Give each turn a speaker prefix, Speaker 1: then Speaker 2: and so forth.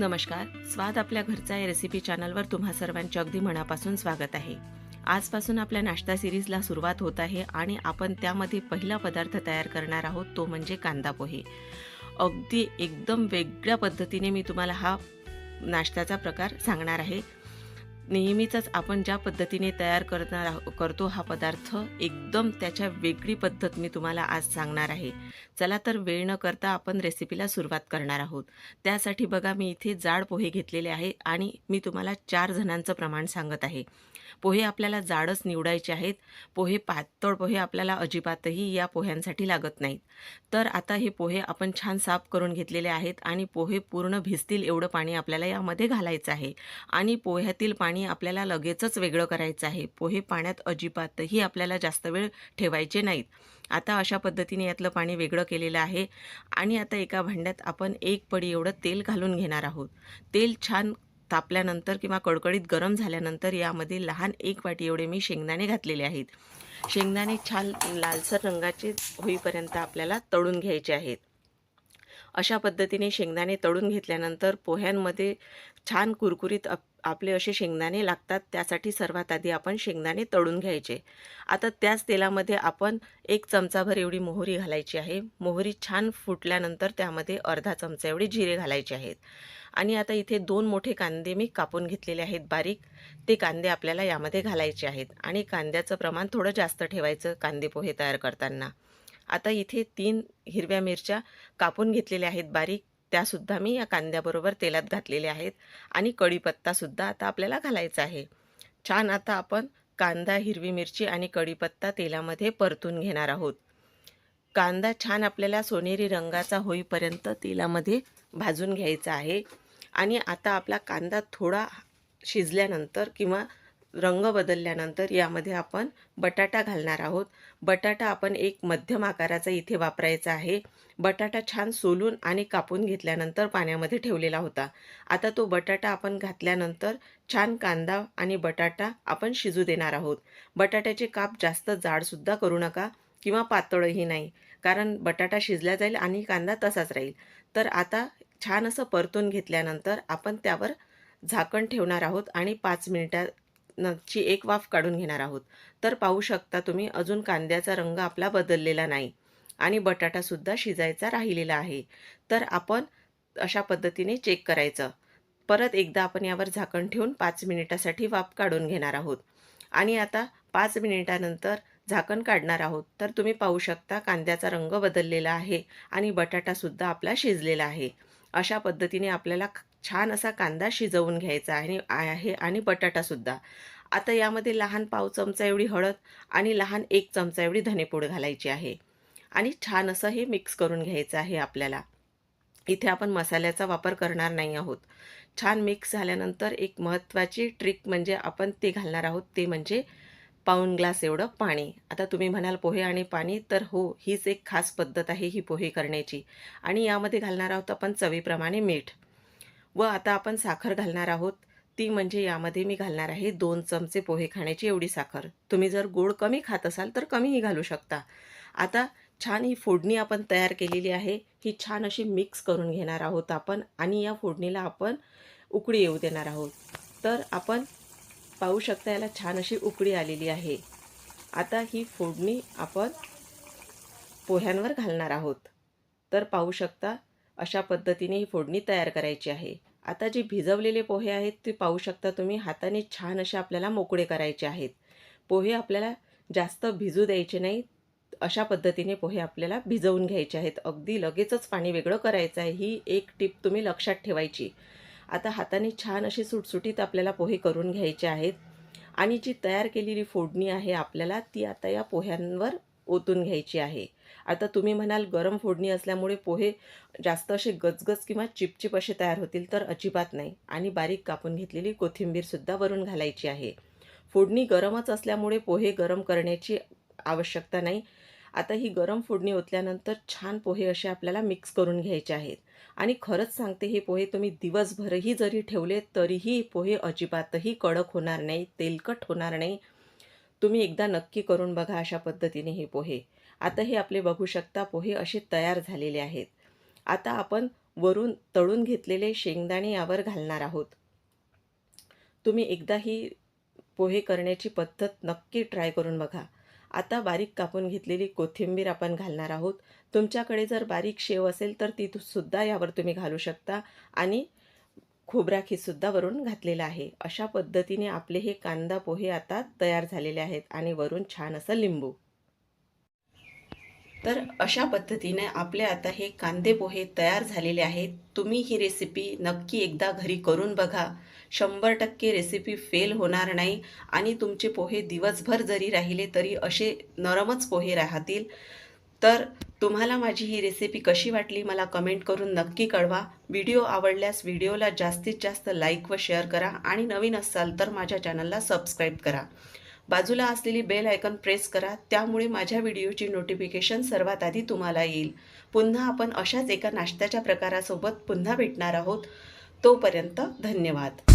Speaker 1: नमस्कार. स्वाद आपल्या घरचा या रेसिपी चॅनलवर तुम्हा सर्वांचे अगदी मनापासून स्वागत आहे. आजपासून आपल्या नाश्ता सिरीजला सुरुवात होत आहे आणि आपण त्यामध्ये पहिला पदार्थ तयार करणार आहोत तो म्हणजे कांदा पोहे. अगदी एकदम वेगळ्या पद्धतीने मी तुम्हाला हा नाश्त्याचा प्रकार सांगणार आहे. नेहमीचंच आपण ज्या पद्धतीने तयार करणार आहो करतो हा पदार्थ एकदम त्याच्या वेगळी पद्धत मी तुम्हाला आज सांगणार आहे. चला तर वेळ न करता आपण रेसिपीला सुरुवात करणार आहोत. त्यासाठी बघा मी इथे जाड पोहे घेतलेले आहे आणि मी तुम्हाला चार जणांचं प्रमाण सांगत आहे. पोहे आपल्याला जाडच निवडायचे आहेत. पोहे पातळ पोहे आपल्याला अजिबातही या पोह्यांसाठी लागत नाहीत. तर आता हे पोहे आपण छान साफ करून घेतलेले आहेत आणि पोहे पूर्ण भिजतील एवढं पाणी आपल्याला यामध्ये घालायचं आहे. आणि पोह्यातील पाणी आपल्याला लगेचच वेगळं करायचं आहे. पोहे पाण्यात अजिबातही आपल्याला जास्त वेळ ठेवायचे नाहीत. आता अशा पद्धतीने यातलं पाणी वेगळं केलेलं आहे. आणि आता एका भांड्यात आपण एक पडी एवढं तेल घालून घेणार आहोत. तेल छान तापल्यानंतर किंवा कडकडीत गरम झाल्यानंतर यामध्ये लहान एक वाटी एवढे मी शेंगदाणे घातलेले आहेत. शेंगदाणे छान लालसर रंगाचे होईपर्यंत आपल्याला तळून घ्यायचे आहेत. अशा पद्धतीने शेंगदाणे तळून घेतल्यानंतर पोह्यांमध्ये छान कुरकुरीत आप आपले असे शेंगदाणे लागतात. त्यासाठी सर्वात आधी आपण शेंगदाणे तळून घ्यायचे. आता त्याच तेलामध्ये आपण एक चमचाभर एवढी मोहरी घालायची आहे. मोहरी छान फुटल्यानंतर त्यामध्ये अर्धा चमचा एवढे जिरे घालायचे आहेत. आणि आता इथे दोन मोठे कांदे मी कापून घेतलेले आहेत बारीक. ते कांदे आपल्याला यामध्ये घालायचे आहेत आणि कांद्याचं प्रमाण थोडं जास्त ठेवायचं कांदे पोहे तयार करताना. आता इथे तीन हिरव्या मिरच्या कापून घेतलेल्या आहेत बारीक. त्यासुद्धा मी या कांद्याबरोबर तेलात घातलेल्या आहेत आणि कढीपत्तासुद्धा आता आपल्याला घालायचा आहे. छान आता आपण कांदा हिरवी मिरची आणि कढीपत्ता तेलामध्ये परतून घेणार आहोत. कांदा छान आपल्याला सोनेरी रंगाचा होईपर्यंत तेलामध्ये भाजून घ्यायचा आहे. आणि आता आपला कांदा थोडा शिजल्यानंतर किंवा रंग बदलल्यानंतर यामध्ये आपण बटाटा घालणार आहोत. बटाटा आपण एक मध्यम आकाराचा इथे वापरायचा आहे. बटाटा छान सोलून आणि कापून घेतल्यानंतर पाण्यामध्ये ठेवलेला होता. आता तो बटाटा आपण घातल्यानंतर छान कांदा आणि बटाटा आपण शिजू देणार आहोत. बटाट्याचे काप जास्त जाडसुद्धा करू नका किंवा पातळही नाही. कारण बटाटा शिजला जाईल आणि कांदा तसाच राहील. तर आता छान असं परतून घेतल्यानंतर आपण त्यावर झाकण ठेवणार आहोत आणि पाच मिनिटांची एक वाफ काढून घेणार आहोत. तर पाहू शकता तुम्ही अजून कांद्याचा रंग आपला बदललेला नाही आणि बटाटासुद्धा शिजायचा राहिलेला आहे. तर आपण अशा पद्धतीने चेक करायचं. परत एकदा आपण यावर झाकण ठेवून पाच मिनिटासाठी वाफ काढून घेणार आहोत. आणि आता पाच मिनिटानंतर झाकण काढणार आहोत. तर तुम्ही पाहू शकता कांद्याचा रंग बदललेला आहे आणि बटाटासुद्धा आपला शिजलेला आहे. अशा पद्धतीने आपल्याला छान असा कांदा शिजवून घ्यायचा आहे आहे आणि बटाटासुद्धा आता यामध्ये लहान पाव चमचा एवढी हळद आणि लहान एक चमचा एवढी धनेपूड घालायची आहे. आणि छान असं हे मिक्स करून घ्यायचं आहे आपल्याला. इथे आपण मसाल्याचा वापर करणार नाही आहोत. छान मिक्स झाल्यानंतर एक महत्त्वाची ट्रिक म्हणजे आपण ते घालणार आहोत. ते म्हणजे पाऊण ग्लास एवढं पाणी. आता तुम्ही म्हणाल पोहे आणि पाणी तर हो हीच एक खास पद्धत आहे ही पोहे करण्याची. आणि यामध्ये घालणार आहोत आपण चवीप्रमाणे मीठ. व आता आपण साखर घालणार आहोत. ती म्हणजे यामध्ये मी घालणार आहे दोन चमचे पोहे खाण्याची एवढी साखर. तुम्ही जर गोड कमी खात असाल तर कमीही घालू शकता. आता छान ही फोडणी आपण तयार केलेली आहे. ही छान अशी मिक्स करून घेणार आहोत आपण आणि या फोडणीला आपण उकळी येऊ देणार आहोत. तर आपण पाहू शकता याला छान अशी उकळी आलेली आहे. आता ही फोडणी आपण पोह्यांवर घालणार आहोत. तर पाहू शकता अशा पद्धतीने ही फोडणी तयार करायची आहे. आता जे भिजवलेले पोहे आहेत ते पाहू शकता तुम्ही हाताने छान असे आपल्याला मोकळे करायचे आहेत. पोहे आपल्याला जास्त भिजू द्यायचे नाही अशा पद्धतीने पोहे आपल्याला भिजवून घ्यायचे आहेत. अगदी लगेचच पाणी वेगळं करायचं आहे. ही एक टीप तुम्ही लक्षात ठेवायची. आता हाताने छान अशी सुटसुटीत आपल्याला पोहे करून घ्यायचे आहेत. आणि जी तयार केलेली फोडणी आहे आपल्याला ती आता या पोह्यांवर ओतून घ्यायची आहे. आता तुम्ही म्हणाल गरम फोडणी असल्यामुळे पोहे जास्त असे गजगज किंवा चिपचिप असे तयार होतील तर अजिबात नाही. आणि बारीक कापून घेतलेली कोथिंबीरसुद्धा वरून घालायची आहे. फोडणी गरमच असल्यामुळे पोहे गरम करण्याची आवश्यकता नाही. आता ही गरम फोडणी ओतल्यानंतर छान पोहे असे आपल्याला मिक्स करून घ्यायचे आहेत. आणि खरंच सांगते हे पोहे तुम्ही दिवसभरही जरी ठेवले तरीही पोहे अजिबातही कडक होणार नाही तेलकट होणार नाही. तुम्ही एकदा नक्की करून बघा अशा पद्धतीने हे पोहे. आता हे आपले बघू शकता पोहे असे तयार झालेले आहेत. आता आपण वरून तळून घेतलेले शेंगदाणे यावर घालणार आहोत. तुम्ही एकदा ही पोहे करण्याची पद्धत नक्की ट्राय करून बघा. आता बारीक कापून घेतलेली कोथिंबीर आपण घालणार आहोत. तुमच्याकडे जर बारीक शेव असेल तर ती सुद्धा यावर तुम्ही घालू शकता आणि खोबराखीसुद्धा वरून घातलेला आहे. अशा पद्धतीने आपले हे कांदा पोहे आता तयार झालेले आहेत आणि वरून छान असं लिंबू. तर अशा पद्धतीने आपले आता हे कांदे पोहे तयार झालेले आहेत. तुम्ही ही रेसिपी नक्की एकदा घरी करून बघा. शंभर टक्के रेसिपी फेल होणार नाही आणि तुमचे पोहे दिवसभर जरी राहिले तरी असे नरमच पोहे राहतील. तर तुम्हाला माझी ही रेसिपी कशी वाटली मला कमेंट करून नक्की कळवा. व्हिडिओ आवडल्यास व्हिडिओला जास्तीत जास्त लाईक व शेअर करा आणि नवीन असाल तर माझ्या चॅनलला सबस्क्राईब करा. बाजूला असलेली बेल आयकॉन प्रेस करा त्यामुळे माझ्या व्हिडिओची नोटिफिकेशन सर्वात आधी तुम्हाला येईल. पुन्हा आपण अशाच एका नाश्त्याच्या प्रकारासोबत पुन्हा भेटणार आहोत. तोपर्यंत धन्यवाद.